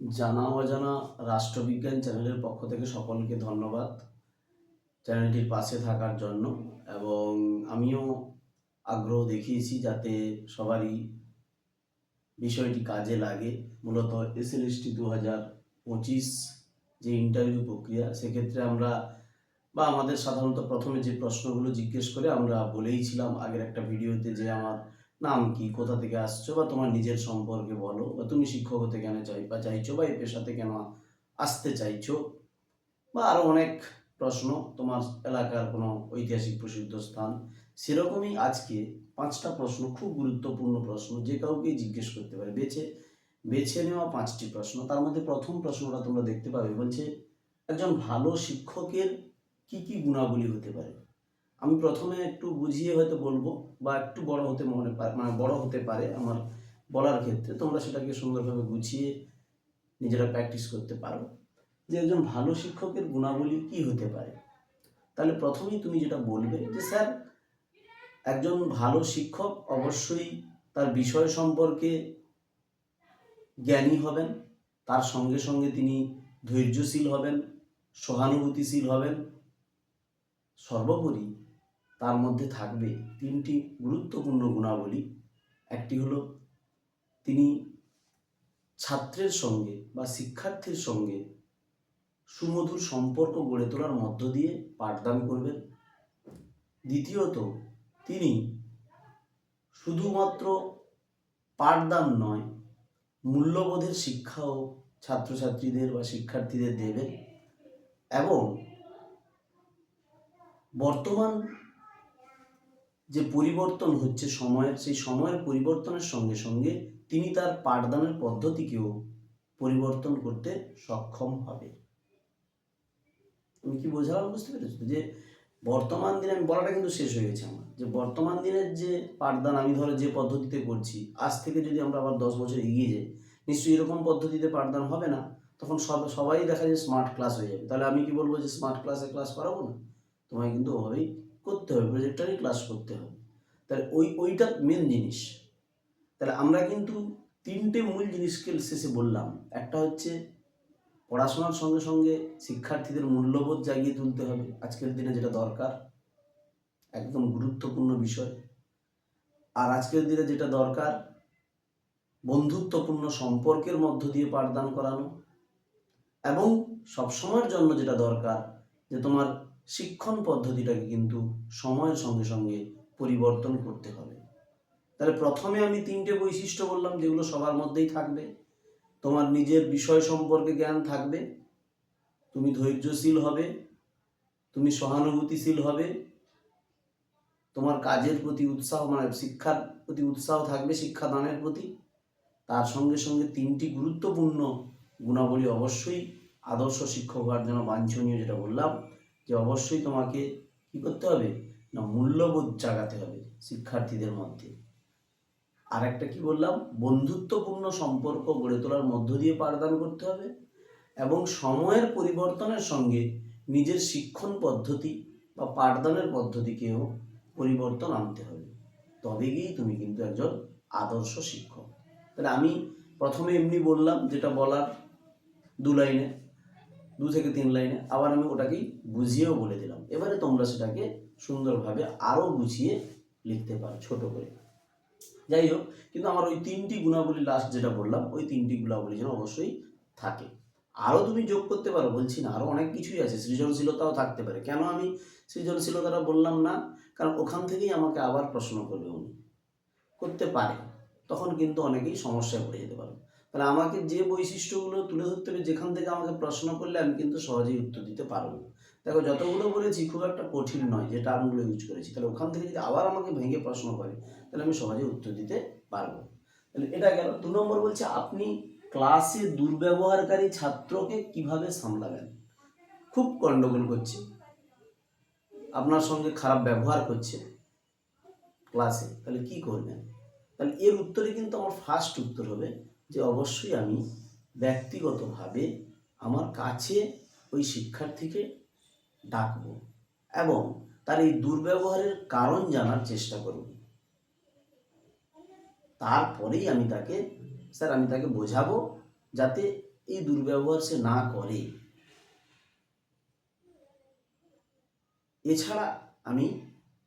জানা অজানা রাষ্ট্রবিজ্ঞান চ্যানেলের পক্ষ থেকে সকলকে ধন্যবাদ চ্যানেলটির পাশে থাকার জন্য এবং আমিও আগ্রহ দেখিয়েছি যাতে সবারই বিষয়টি কাজে লাগে। মূলত এসএলএসটি দু হাজার পঁচিশ যে ইন্টারভিউ প্রক্রিয়া, সেক্ষেত্রে আমরা বা আমাদের সাধারণত প্রথমে যে প্রশ্নগুলো জিজ্ঞেস করে আমরা বলেইছিলাম আগের একটা ভিডিওতে যে আমার নাম কি? কোথা থেকে আসছো? বা তোমার নিজের সম্পর্কে বলো। বা তুমি শিক্ষক হতে কেন চাই, বা চাইছো? বা এই পেশাতে কেন আসতে চাইছো? বা আরও অনেক প্রশ্ন। তোমার এলাকার কোনো ঐতিহাসিক প্রসিদ্ধ স্থান। সেরকমই আজকে পাঁচটা প্রশ্ন, খুব গুরুত্বপূর্ণ প্রশ্ন, যে কাউকেই জিজ্ঞেস করতে পারে। বেছে বেছে নেওয়া পাঁচটি প্রশ্ন। তার মধ্যে প্রথম প্রশ্নটা তোমরা দেখতে পাবে। বলছে, একজন ভালো শিক্ষকের কি কি গুণাবলী হতে পারে? আমি প্রথমে একটু বুঝিয়ে হয়তো বলব বা একটু বড় হতে মনে মানে বড় হতে পারে আমার বলার ক্ষেত্রে। তোমরা সেটাকে সুন্দরভাবে গুছিয়ে নিজেরা প্র্যাকটিস করতে পারো। যে একজন ভালো শিক্ষকের গুণাবলী কি হতে পারে? তাহলে প্রথমেই তুমি যেটা বলবে যে, স্যার, একজন ভালো শিক্ষক অবশ্যই তার বিষয় সম্পর্কে জ্ঞানী হবেন, তার সঙ্গে সঙ্গে তিনি ধৈর্যশীল হবেন, সহানুভূতিশীল হবেন। সর্বোপরি তার মধ্যে থাকবে তিনটি গুরুত্বপূর্ণ গুণাবলী। একটি হলো তিনি ছাত্রের সঙ্গে বা শিক্ষার্থীর সঙ্গে সুমধুর সম্পর্ক গড়ে তোলার মধ্য দিয়ে পাঠদান করবেন। দ্বিতীয়ত, তিনি শুধুমাত্র পাঠদান নয়, মূল্যবোধের শিক্ষাও ছাত্রছাত্রীদের বা শিক্ষার্থীদের দেবেন এবং বর্তমান যে পরিবর্তন হচ্ছে সময়ের সেই সময়ের পরিবর্তনের সঙ্গে সঙ্গে তিনি তার পাঠদানের পদ্ধতিকেও পরিবর্তন করতে সক্ষম হবে। আমি কি বোঝালাম? বুঝতে পেরেছ? যে বর্তমান দিনে আমি বলাটা কিন্তু শেষ হয়ে গেছে আমার। যে বর্তমান দিনের যে পাঠদান, আমি ধরো যে পদ্ধতিতে করছি, আজ থেকে যদি আমরা আবার দশ বছর এগিয়ে যাই, নিশ্চয়ই এরকম পদ্ধতিতে পাঠদান হবে না? তখন সব, সবাই দেখা যায় স্মার্ট ক্লাস হয়ে যাবে। তাহলে আমি কি বলব যে স্মার্ট ক্লাসে ক্লাস করাবো না? তোমায় কিন্তু ওভাবেই করতে হবে প্রজেক্টারই ক্লাস করতে হবে। তাহলে ওই, ওইটা মেন জিনিস। তাহলে আমরা কিন্তু তিনটে মূল জিনিসকে শেষে বললাম। একটা হচ্ছে পড়াশোনার সঙ্গে সঙ্গে শিক্ষার্থীদের মূল্যবোধ জাগিয়ে তুলতে হবে। আজকের দিনে যেটা দরকার, একদম গুরুত্বপূর্ণ বিষয়। আর আজকের দিনে যেটা দরকার, বন্ধুত্বপূর্ণ সম্পর্কের মধ্য দিয়ে পাঠদান করানো। এবং সবসময়ের জন্য যেটা দরকার, যে তোমার শিক্ষণ পদ্ধতিটাকে কিন্তু সময়ের সঙ্গে সঙ্গে পরিবর্তন করতে হবে। তাহলে প্রথমে আমি তিনটে বৈশিষ্ট্য বললাম যেগুলো সবার মধ্যেই থাকবে। তোমার নিজের বিষয় সম্পর্কে জ্ঞান থাকবে, তুমি ধৈর্যশীল হবে, তুমি সহানুভূতিশীল হবে, তোমার কাজের প্রতি উৎসাহ মানে শিক্ষার প্রতি উৎসাহ থাকবে, শিক্ষাদানের প্রতি। তার সঙ্গে সঙ্গে তিনটি গুরুত্বপূর্ণ গুণাবলী অবশ্যই আদর্শ শিক্ষক হওয়ার জন্য বাঞ্ছনীয় যেটা বললাম। যে অবশ্যই তোমাকে কি করতে হবে? না, মূল্যবোধ জাগাতে হবে শিক্ষার্থীদের মধ্যে। আর একটা কি বললাম? বন্ধুত্বপূর্ণ সম্পর্ক গড়ে তোলার মধ্য দিয়ে পাঠদান করতে হবে এবং সময়ের পরিবর্তনের সঙ্গে নিজের শিক্ষণ পদ্ধতি বা পাঠদানের পদ্ধতিকেও পরিবর্তন আনতে হবে। তবে গিয়েই তুমি কিন্তু একজন আদর্শ শিক্ষক। তাহলে আমি প্রথমে এমনি বললাম যেটা বলার দু লাইনে। দু থেকে তিন লাইনে। আবার আমি ওটাকেই বুঝিয়েও বলে দিলাম। এবারে তোমরা সেটাকে সুন্দরভাবে আরও গুছিয়ে লিখতে পারো, ছোট করে। যাই হোক, কিন্তু আমার ওই তিনটি গুণাবলী লাস্ট যেটা বললাম, ওই তিনটি গুণাবলী যেন অবশ্যই থাকে। আরও তুমি যোগ করতে পারো, বলছি না আরও অনেক কিছুই আছে, সৃজনশীলতাও থাকতে পারে। কেন আমি সৃজনশীলতাটা বললাম না? কারণ ওখান থেকেই আমাকে আবার প্রশ্ন করবে উনি। করতে পারে, তখন কিন্তু অনেকেই সমস্যায় পড়ে যেতে পারে তাহলে আমাকে যে বৈশিষ্ট্যগুলো তুলে ধরতে হবে, যেখান থেকে আমাকে প্রশ্ন করলে আমি কিন্তু সহজেই উত্তর দিতে পারব। দেখো, যতগুলো বলেছি খুব একটা কঠিন নয় যে টার্মগুলো ইউজ করেছি। তাহলে ওখান থেকে যদি আবার আমাকে ভেঙে প্রশ্ন করে, তাহলে আমি সহজে উত্তর দিতে পারব। তাহলে এটা গেল। দু নম্বর বলছে, আপনি ক্লাসে দুর্ব্যবহারকারী ছাত্রকে কীভাবে সামলাবেন? খুব গণ্ডগোল করছে। আপনার সঙ্গে খারাপ ব্যবহার করছে ক্লাসে তাহলে কি করবেন? তাহলে এর উত্তরে কিন্তু আমার ফার্স্ট উত্তর হবে যে অবশ্যই আমি ব্যক্তিগতভাবে আমার কাছে ওই শিক্ষার্থীকে ডাকবো এবং তার এই দুর্ব্যবহারের কারণ জানার চেষ্টা করব। তারপরেই আমি তাকে, স্যার আমি তাকে বোঝাবো যাতে এই দুর্ব্যবহার সে না করে। এছাড়া আমি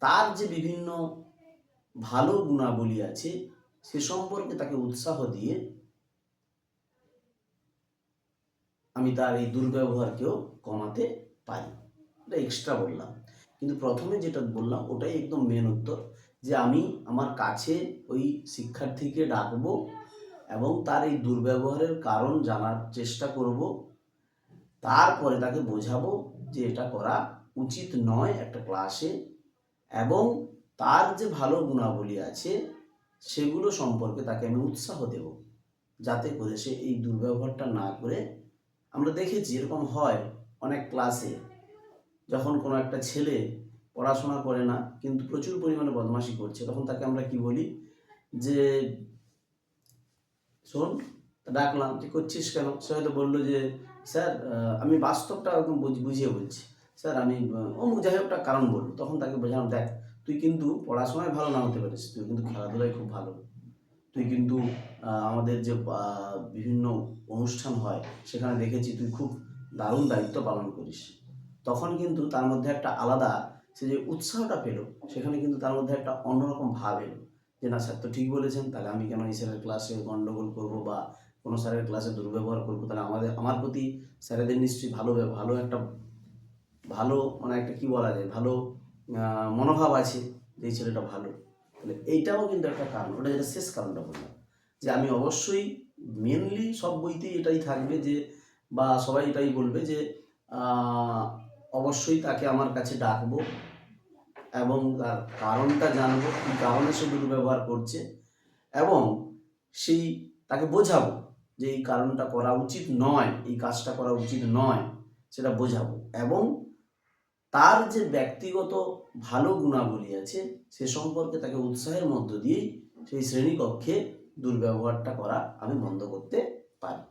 তার যে বিভিন্ন ভালো গুণাবলী আছে সে সম্পর্কে তাকে উৎসাহ দিয়ে আমি তার এই দুর্ব্যবহারকেও কমাতে পারি। এটা এক্সট্রা বললাম। কিন্তু প্রথমে যেটা বললাম, ওটাই একদম মেন উত্তর যে আমি আমার কাছে ওই শিক্ষার্থীকে ডাকবো এবং তার এই দুর্ব্যবহারের কারণ জানার চেষ্টা করব। তারপরে তাকে বোঝাবো যে এটা করা উচিত নয় একটা ক্লাসে এবং তার যে ভালো গুণাবলী আছে সেগুলো সম্পর্কে তাকে আমি উৎসাহ দেব। যাতে করে সে এই দুর্ব্যবহারটা না করে আমরা দেখেছি এরকম হয় অনেক ক্লাসে যখন কোনো একটা ছেলে পড়াশোনা করে না, কিন্তু প্রচুর পরিমাণে বদমাশি করছে, তখন তাকে আমরা কি বলি? যে, শোন, ডাকলাম তুই করছিস কেন? সে হয়তো বলল যে, স্যার আমি বাস্তবটা একদম বুঝ- বুঝিয়ে বলছি। স্যার, আমি অমুক যাই একটা কারণ বলল। তখন তাকে বোঝালাম, দেখ, তুই কিন্তু পড়াশোনায় ভালো না হতে পারিস, তুই কিন্তু খেলাধুলায় খুব ভালো। তুই কিন্তু আমাদের যে বিভিন্ন অনুষ্ঠান হয়, সেখানে দেখেছি তুই খুব দারুণ দায়িত্ব পালন করিস। তখন কিন্তু তার মধ্যে একটা আলাদা সে যে উৎসাহটা পেল, সেখানে কিন্তু তার মধ্যে একটা অন্যরকম ভাব এলো যে, না, স্যার তো ঠিক বলেছেন, তাহলে আমি কেন এই স্যারের ক্লাসে গন্ডগোল করব বা কোনো স্যারের ক্লাসে দুর্ব্যবহার করব? তাহলে আমাদের, আমার প্রতি স্যারেদের নিশ্চয়ই ভালো ভালো একটা, ভালো মানে একটা কি বলা যায়, ভালো মনোভাব আছে যে, এই ছেলেটা ভালো। এইটাও কিন্তু একটা কারণ, ওটা যেটা শেষ কারণটা বললাম। যে আমি অবশ্যই মেনলি সব বইতেই এটাই থাকবে যে, বা সবাই এটাই বলবে যে অবশ্যই তাকে আমার কাছে ডাকবো এবং তার কারণটা জানব, কি কারণে সে দুর্ব্যবহার করছে এবং সেই তাকে বোঝাবো যে এই কারণটা করা উচিত নয়, এই কাজটা করা উচিত নয়, সেটা বোঝাবো। এবং তার যে ব্যক্তিগত ভালো গুণাবলী আছে, সে সম্পর্কে তাকে উৎসাহের মধ্য দিয়েই সেই শ্রেণীকক্ষে দুর্ব্যবহারটা করা আমি বন্ধ করতে পারি।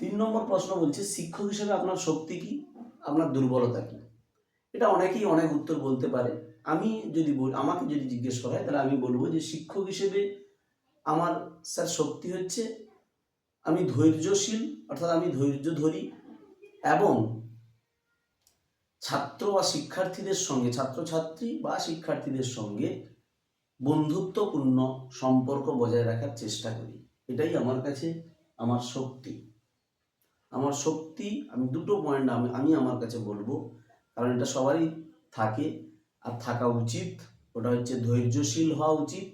তিন নম্বর প্রশ্ন বলছে, শিক্ষক হিসেবে আপনার শক্তি কি? আপনার দুর্বলতা কি? এটা অনেকেই অনেক উত্তর বলতে পারে। আমি যদি আমাকে যদি জিজ্ঞেস করা হয়, তাহলে আমি বলব যে শিক্ষক হিসেবে আমার স্যার শক্তি হচ্ছে, আমি ধৈর্যশীল, অর্থাৎ আমি ধৈর্য ধরি এবং ছাত্র বা শিক্ষার্থীদের সঙ্গে, ছাত্রছাত্রী বা শিক্ষার্থীদের সঙ্গে বন্ধুত্বপূর্ণ সম্পর্ক বজায় রাখার চেষ্টা করি। এটাই আমার কাছে আমার শক্তি। আমার শক্তি, আমি দুটো পয়েন্ট আমি আমি আমার কাছে বলব, কারণ এটা সবারই থাকে আর থাকা উচিত। ওটা হচ্ছে ধৈর্যশীল হওয়া উচিত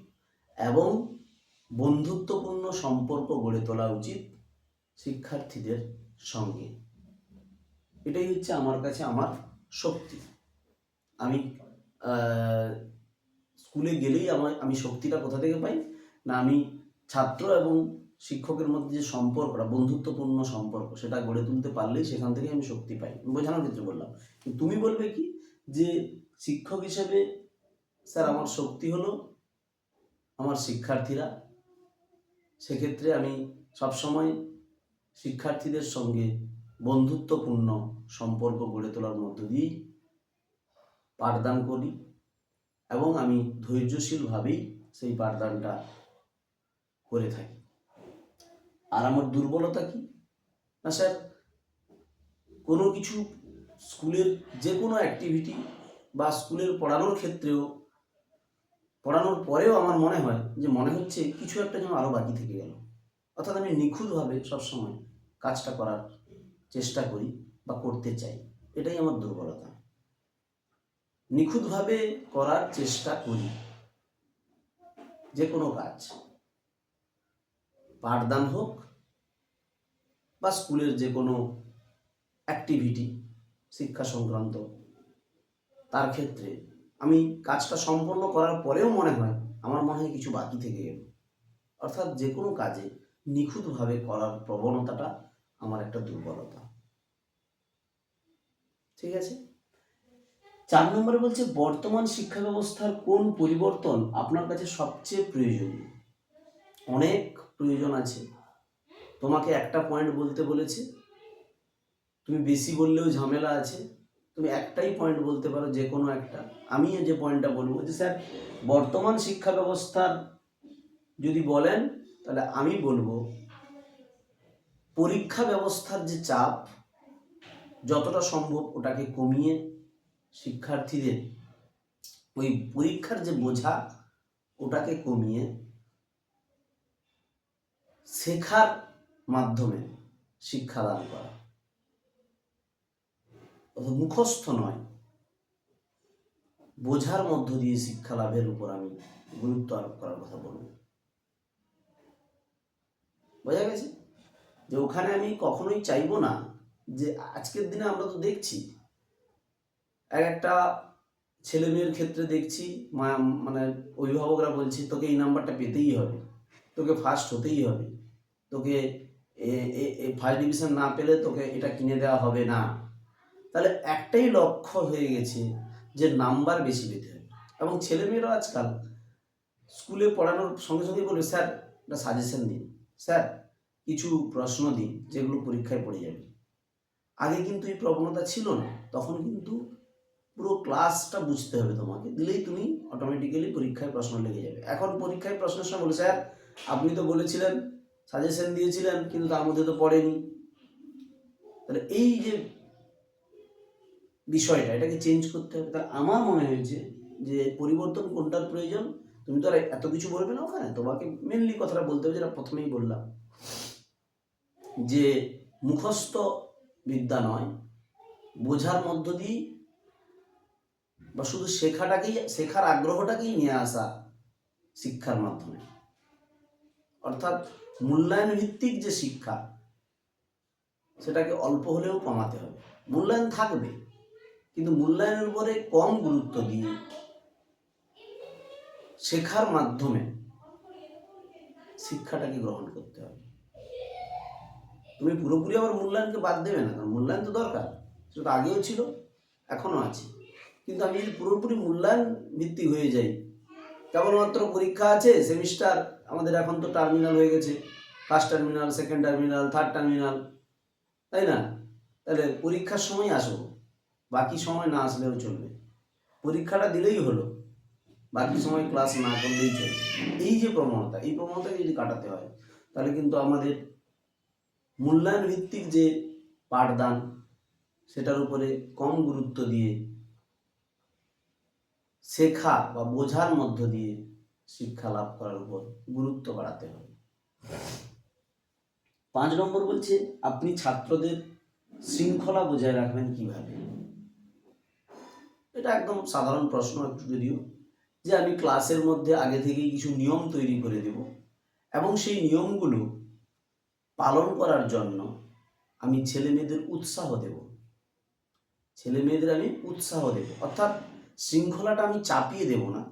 এবং বন্ধুত্বপূর্ণ সম্পর্ক গড়ে তোলা উচিত শিক্ষার্থীদের সঙ্গে। এটাই হচ্ছে আমার কাছে, আমার শক্তি। আমি স্কুলে গেলেই আমার আমি শক্তিটা কোথা থেকে পাই? না, আমি ছাত্র এবং শিক্ষকের মধ্যে যে সম্পর্কটা বন্ধুত্বপূর্ণ সম্পর্ক, সেটা গড়ে তুলতে পারলেই সেখান থেকে আমি শক্তি পাই। বোঝানোর ক্ষেত্রে বললাম। তুমি বলবে কি? যে শিক্ষক হিসেবে, স্যার, আমার শক্তি হলো আমার শিক্ষার্থীরা। সেক্ষেত্রে আমি সবসময় শিক্ষার্থীদের সঙ্গে বন্ধুত্বপূর্ণ সম্পর্ক গড়ে তোলার মধ্য দিয়েই পাঠদান করি এবং আমি ধৈর্যশীলভাবেই সেই পাঠদানটা করে থাকি। আর আমার দুর্বলতা কি? না স্যার, কোনো কিছু স্কুলের যে কোনো অ্যাক্টিভিটি বা স্কুলের পড়ানোর ক্ষেত্রেও, পড়ানোর পরেও আমার মনে হয় যে মনে হচ্ছে কিছু একটা যেন আরও বাকি থেকে গেল। অর্থাৎ আমি নিখুঁতভাবে সবসময় কাজটা করার চেষ্টা করি বা করতে চাই, এটাই আমার দুর্বলতা। নিখুঁতভাবে করার চেষ্টা করি। যে কোনো কাজ। পাঠদান হোক বা স্কুলের যে কোনো অ্যাক্টিভিটি শিক্ষা সংক্রান্ত, তার ক্ষেত্রে আমি কাজটা সম্পন্ন করার পরেও মনে হয় আমার মনে হয় কিছু বাকি থেকে গেল। অর্থাৎ যে কোনো কাজে নিখুঁতভাবে করার প্রবণতাটা আমার একটা দুর্বলতা। ঠিক আছে? চার নম্বরে বলছে, বর্তমান শিক্ষা ব্যবস্থার কোন পরিবর্তন আপনার কাছে সবচেয়ে প্রয়োজনীয়? অনেক প্রয়োজন আছে। তোমাকে একটা পয়েন্ট বলতে বলেছে। তুমি বেশি বললেও ঝামেলা আছে। তুমি একটাই পয়েন্ট বলতে পারো যে কোনো একটা। আমি যে পয়েন্টটা বলব যে, স্যার, বর্তমান শিক্ষা ব্যবস্থার যদি বলেন, তাহলে আমি বলব, পরীক্ষা ব্যবস্থার যে চাপ যতটা সম্ভব ওটাকে কমিয়ে শিক্ষার্থীদের ওই পরীক্ষার যে বোঝা, ওটাকে কমিয়ে শেখার মাধ্যমে শিক্ষাদান করা। মুখস্থ নয়, বোঝার মধ্য দিয়ে শিক্ষা লাভের উপর আমি গুরুত্ব আরোপ করার কথা বলব। বোঝা গেছে? যে ওখানে আমি কখনোই চাইব না যে আজকের দিনে আমরা তো দেখছি, এক একটা ছেলে মেয়ের ক্ষেত্রে দেখছি মানে অভিভাবকরা বলছি, তোকে এই নাম্বারটা পেতেই হবে, তোকে ফার্স্ট হতেই হবে, তোকে ফার্স্ট ডিভিশন না পেলে তোকে এটা কিনে দেওয়া হবে না। তাহলে একটাই লক্ষ্য হয়ে গেছে যে নাম্বার বেশি পেতে হবে। এবং ছেলেমেয়েরা আজকাল স্কুলে পড়ানোর সঙ্গে সঙ্গে বলবে, স্যার, একটা সাজেশন দিন, স্যার, কিছু প্রশ্ন দিন, যেগুলো পরীক্ষায় পড়ে যাবে। আগে কিন্তু এই প্রবণতা ছিল না। তখন কিন্তু পুরো ক্লাসটা বুঝতে হবে তোমাকে। দিলেই তুমি অটোমেটিক্যালি পরীক্ষায় প্রশ্ন লেগে যাবে। এখন পরীক্ষায় প্রশ্নের সময় বলে, স্যার, আপনি তো বলেছিলেন সাজেশন দিয়েছিলেন, কিন্তু তার মধ্যে তো পড়েনি। তাহলে এই যে বিষয়টা, এটাকে চেঞ্জ করতে হবে। তাহলে আমার মনে হয়েছে যে পরিবর্তন কোনটার প্রয়োজন, তুমি তো আর এত কিছু বলবে না ওখানে। তোমাকে মেনলি কথাটা বলতে হবে, যেটা প্রথমেই বললাম। যে মুখস্থ বিদ্যা নয়। বোঝার মধ্য দিয়ে বা শুধু শেখাটাকেই, শেখার আগ্রহটাকেই নিয়ে আসা শিক্ষার মাধ্যমে। অর্থাৎ মূল্যায়ন ভিত্তিক যে শিক্ষা, সেটাকে অল্প হলেও কমাতে হবে। মূল্যায়ন থাকবে, কিন্তু মূল্যায়নের উপরে কম গুরুত্ব দিয়ে শেখার মাধ্যমে শিক্ষাটাকে গ্রহণ করতে হবে। তুমি পুরোপুরি আবার মূল্যায়নকে বাদ দেবে না, কারণ মূল্যায়ন তো দরকার। সেটা তো আগেও ছিল, এখনও আছে। কিন্তু আমি যদি পুরোপুরি মূল্যায়ন ভিত্তি হয়ে যাই, কেবলমাত্র পরীক্ষা আছে, সেমিস্টার, আমাদের এখন তো টার্মিনাল হয়ে গেছে। First terminal second terminal third terminal তাই না? তাহলে পরীক্ষার সময় আসব, বাকি সময় না আসলেও চলবে। পরীক্ষাটা দিলেই হলো, বাকি সময় ক্লাস না করলেই চলবে। এই যে প্রবণতা, এই প্রবণতাকে যদি কাটাতে হয়, তাহলে কিন্তু আমাদের মূল্যায়ন ভিত্তিক যে পাঠদান, সেটার উপরে কম গুরুত্ব দিয়ে শেখা বা বোঝার মধ্য দিয়ে শিক্ষা লাভ করার উপর গুরুত্ব বাড়াতে হবে পাঁচ নম্বর বলছে, আপনি ছাত্রদের শৃঙ্খলা বজায় রাখবেন কীভাবে? এটা একদম সাধারণ প্রশ্ন একটু যদিও, যে আমি ক্লাসের মধ্যে আগে থেকেই কিছু নিয়ম তৈরি করে দেব এবং সেই নিয়মগুলো পালন করার জন্য আমি ছেলে মেয়েদের উৎসাহ দেব। ছেলে মেয়েদের আমি উৎসাহ দেব। অর্থাৎ শৃঙ্খলাটা আমি চাপিয়ে দেব না।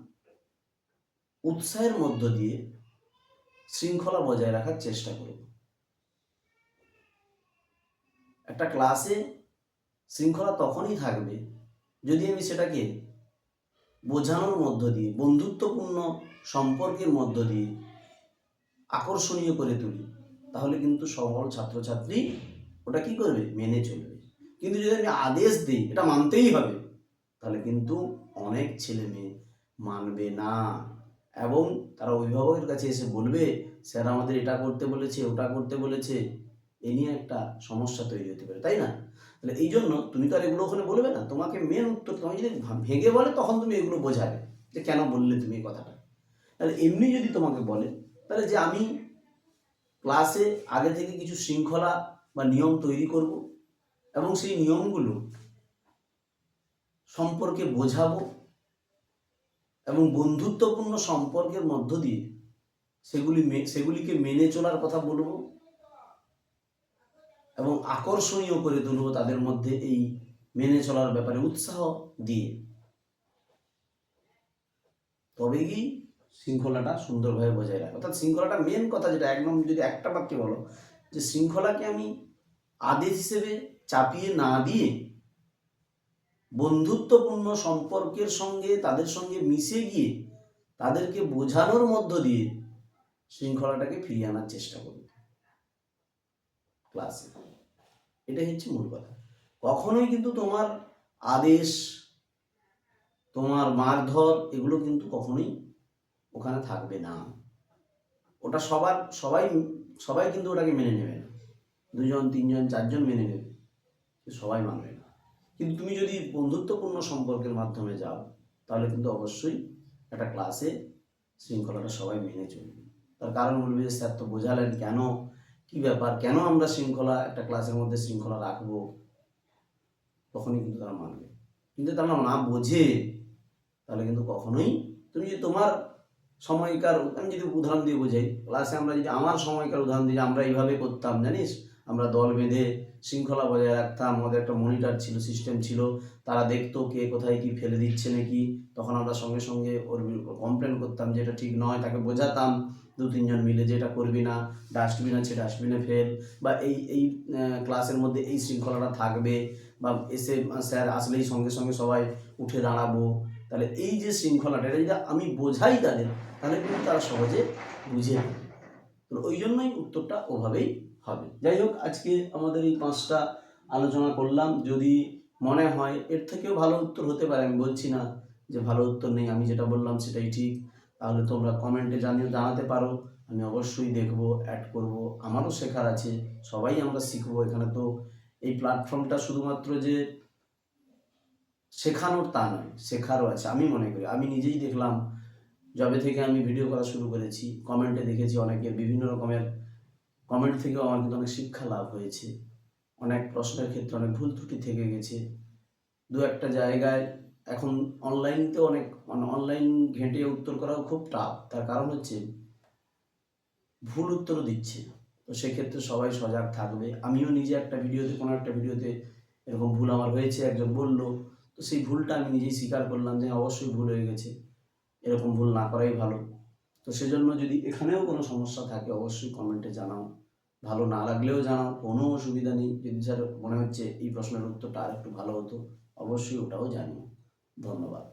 উৎসাহের মধ্য দিয়ে শৃঙ্খলা বজায় রাখার চেষ্টা করব। একটা ক্লাসে শৃঙ্খলা তখনই থাকবে যদি আমি সেটাকে বোঝানোর মধ্য দিয়ে, বন্ধুত্বপূর্ণ সম্পর্কের মধ্য দিয়ে আকর্ষণীয় করে তুলি। তাহলে কিন্তু সকল ছাত্রছাত্রী ওটা কি করবে? মেনে চলবে। কিন্তু যদি আমি আদেশ দিই, এটা মানতেই হবে, তাহলে কিন্তু অনেক ছেলে মেয়ে মানবে না। এবং তারা অভিভাবকের কাছে এসে বলবে, স্যার আমাদের এটা করতে বলেছে, ওটা করতে বলেছে। এ নিয়ে একটা সমস্যা তৈরি হতে পারে, তাই না? তাহলে এই জন্য তুমি তো আর এগুলো ওখানে বলবে না। তোমাকে মেন উত্তর তোমাকে যদি ভেঙে বলে, তখন তুমি এগুলো বোঝাবে যে কেন বললে তুমি এই কথাটা। তাহলে এমনি যদি তোমাকে বলে, তাহলে যে আমি ক্লাসে আগে থেকে কিছু শৃঙ্খলা বা নিয়ম তৈরি করব এবং সেই নিয়মগুলো সম্পর্কে বোঝাবো এবং বন্ধুত্বপূর্ণ সম্পর্কের মধ্য দিয়ে সেগুলি সেগুলিকে মেনে চলার কথা বলব এবং আকর্ষণীয় করে তুলবো তাদের মধ্যে এই মেনে চলার ব্যাপারে উৎসাহ দিয়ে। তবে কি শৃঙ্খলাটা সুন্দরভাবে বজায় রাখে। অর্থাৎ শৃঙ্খলাটা মেন কথা যেটা, একদম যদি একটা বাক্যে বলো, যে শৃঙ্খলাকে আমি আদেশ হিসেবে চাপিয়ে না দিয়ে বন্ধুত্বপূর্ণ সম্পর্কের সঙ্গে, তাদের সঙ্গে মিশে গিয়ে তাদেরকে বোঝানোর মধ্য দিয়ে শৃঙ্খলাটাকে ফিরিয়ে আনার চেষ্টা করব। ক্লাসে এটাই হচ্ছে মূল কথা। কখনোই কিন্তু তোমার আদেশ, তোমার মারধর, এগুলো কিন্তু কখনোই ওখানে থাকবে না। ওটা সবার, সবাই সবাই কিন্তু ওটাকে মেনে নেবে না। দুজন, তিনজন, চারজন মেনে নেবে। সবাই মানবে না। কিন্তু তুমি যদি বন্ধুত্বপূর্ণ সম্পর্কের মাধ্যমে যাও, তাহলে কিন্তু অবশ্যই একটা ক্লাসে শৃঙ্খলাটা সবাই মেনে চলবে। তার কারণ বলবে যে, স্যার তো বোঝালেন কেন? কি ব্যাপার? কেন আমরা শৃঙ্খলা, একটা ক্লাসের মধ্যে শৃঙ্খলা রাখব? তখনই কিন্তু তারা মানবে। কিন্তু তারা না বোঝে, তাহলে কিন্তু কখনোই তুমি যদি তোমার সময়কার, আমি যদি উদাহরণ দিয়ে বোঝাই ক্লাসে আমরা যদি আমার সময়কার উদাহরণ দিই আমরা এইভাবে করতাম, জানিস? আমরা দল বেঁধে শৃঙ্খলা বজায় রাখতাম, আমাদের একটা মনিটর ছিল সিস্টেম ছিল, তারা দেখতো কে কোথায় কি ফেলে দিচ্ছে নাকি। তখন আমরা সঙ্গে সঙ্গে ওর কমপ্লেন করতাম যে এটা ঠিক নয়, তাকে বোঝাতাম, দু তিনজন মিলে যে এটা করবি না ডাস্টবিন আছে ডাস্টবিনে ফেল, বা এই এই ক্লাসের মধ্যে এই শৃঙ্খলাটা থাকবে, বা এসে স্যার আসলেই সঙ্গে সঙ্গে সবাই উঠে দাঁড়াবো তাহলে এই যে শৃঙ্খলাটা, এটা যদি আমি বোঝাই তাদের, তাহলে কিন্তু তারা সহজে বুঝে তো ওই জন্যই উত্তরটা ওভাবেই হবে। যাই হোক, আজকে আমাদের এই পাঁচটা আলোচনা করলাম। যদি মনে হয় এর থেকেও ভালো উত্তর হতে পারে, আমি বলছি না যে ভালো উত্তর নেই, আমি যেটা বললাম সেটাই ঠিক। তাহলে তোমরা কমেন্টে জানিয়ে জানাতে পারো। আমি অবশ্যই দেখব অ্যাড করব। আমারও শেখার আছে, সবাই আমরা শিখব। এখানে তো এই প্ল্যাটফর্মটা শুধুমাত্র যে শেখানোর তা নয়, শেখারও আছে। আমি মনে করি, আমি নিজেই দেখলাম, যবে থেকে আমি ভিডিও করা শুরু করেছি কমেন্টে দেখেছি অনেকের, বিভিন্ন রকমের কমেন্ট থেকেও আমার কিন্তু অনেক শিক্ষা লাভ হয়েছে। অনেক প্রশ্নের ক্ষেত্রে অনেক ভুল ত্রুটি থেকে গেছে। দু একটা জায়গায় এখন অনলাইনতে অনেক অনলাইন ঘেঁটে উত্তর করাও খুব টাফ তার কারণ হচ্ছে ভুল উত্তরও দিচ্ছে। তো সেক্ষেত্রে সবাই সজাগ থাকবে। আমিও নিজে একটা ভিডিওতে কোনো একটা ভিডিওতে এরকম ভুল আমার হয়েছে, একজন বলল তো সেই ভুলটা আমি নিজেই স্বীকার করলাম যে হ্যাঁ, অবশ্যই ভুল হয়ে গেছে। এরকম ভুল না করাই ভালো। তো সেজন্য যদি এখানেও কোনো সমস্যা থাকে অবশ্যই কমেন্টে জানাও। ভালো না লাগলেও জানাও। কোনো অসুবিধা নেই। যদি স্যার মনে হচ্ছে এই প্রশ্নের উত্তরটা আর একটু ভালো হতো অবশ্যই ওটাও জানিও। ধন্যবাদ।